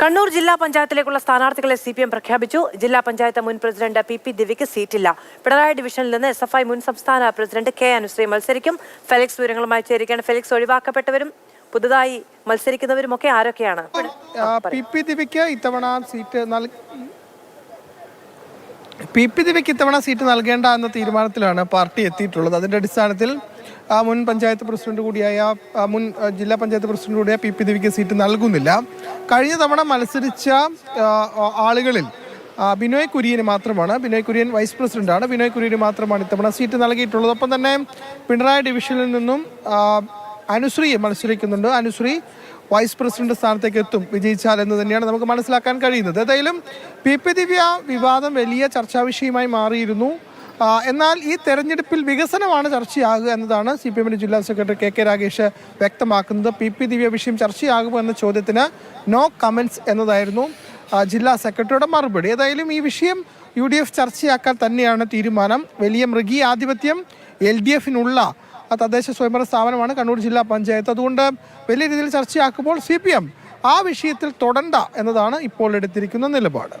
കണ്ണൂർ ജില്ലാ പഞ്ചായത്തിലേക്കുള്ള സ്ഥാനാർത്ഥികളെ C P M പ്രഖ്യാപിച്ചു. ജില്ലാ പഞ്ചായത്ത് മുൻ പ്രസിഡന്റ് പി പി ദിവിക്ക് സീറ്റില്ല. പിണറായി ഡിവിഷനിൽ നിന്ന് എസ് എഫ് ഐ മുൻ സംസ്ഥാന പ്രസിഡന്റ് കെ അനുശ്രീ മത്സരിക്കും. ഫെലിക്സ് വിവരങ്ങളുമായി ചേരുകയാണ്. ഫെലിക്സ് ഒഴിവാക്കപ്പെട്ടവരും പുതുതായി മത്സരിക്കുന്നവരും ഒക്കെ ആരൊക്കെയാണ് പി പി ദിവിക്ക് ഇത്തവണ സീറ്റ് സീറ്റ് നൽകേണ്ട എന്ന തീരുമാനത്തിലാണ് പാർട്ടി എത്തിയിട്ടുള്ളത്. അതിന്റെ അടിസ്ഥാനത്തിൽ മുൻ പഞ്ചായത്ത് പ്രസിഡന്റ് കൂടിയായ മുൻ ജില്ലാ പഞ്ചായത്ത് പ്രസിഡന്റ് കൂടിയായ പി പി ദിവിക്ക് സീറ്റ് നൽകുന്നില്ല. കഴിഞ്ഞ തവണ മത്സരിച്ച ആളുകളിൽ ബിനോയ് കുര്യന് മാത്രമാണ് ബിനോയ് കുര്യൻ വൈസ് പ്രസിഡന്റാണ് ബിനോയ് കുര്യന് മാത്രമാണ് ഇത്തവണ സീറ്റ് നൽകിയിട്ടുള്ളത്. ഒപ്പം തന്നെ പിണറായി ഡിവിഷനിൽ നിന്നും അനുശ്രീ മത്സരിക്കുന്നുണ്ട്. അനുശ്രീ വൈസ് പ്രസിഡന്റ് സ്ഥാനത്തേക്ക് എത്തും. വിജയിച്ചാൽ എന്ന് തന്നെയാണ് നമുക്ക് മനസ്സിലാക്കാൻ കഴിയുന്നത്. ഏതായാലും പി പി ദിവ്യ വിവാദം വലിയ ചർച്ചാ വിഷയമായി മാറിയിരുന്നു. എന്നാൽ ഈ തെരഞ്ഞെടുപ്പിൽ വികസനമാണ് ചർച്ചയാകുക എന്നതാണ് സി പി എമ്മിന്റെ ജില്ലാ സെക്രട്ടറി കെ കെ രാഗേഷ് വ്യക്തമാക്കുന്നത്. പി പി ദിവ്യ വിഷയം ചർച്ചയാകുമോ എന്ന ചോദ്യത്തിന് നോ കമൻസ് എന്നതായിരുന്നു ജില്ലാ സെക്രട്ടറിയുടെ മറുപടി. ഏതായാലും ഈ വിഷയം യു ഡി എഫ് ചർച്ചയാക്കാൻ തന്നെയാണ് തീരുമാനം. വലിയ മൃഗീയ ആധിപത്യം എൽ ഡി എഫിനുള്ള തദ്ദേശ സ്വയംഭരണ സ്ഥാപനമാണ് കണ്ണൂർ ജില്ലാ പഞ്ചായത്ത്. അതുകൊണ്ട് വലിയ രീതിയിൽ ചർച്ചയാക്കുമ്പോൾ സി ആ വിഷയത്തിൽ തുടണ്ട എന്നതാണ് ഇപ്പോൾ എടുത്തിരിക്കുന്ന നിലപാട്.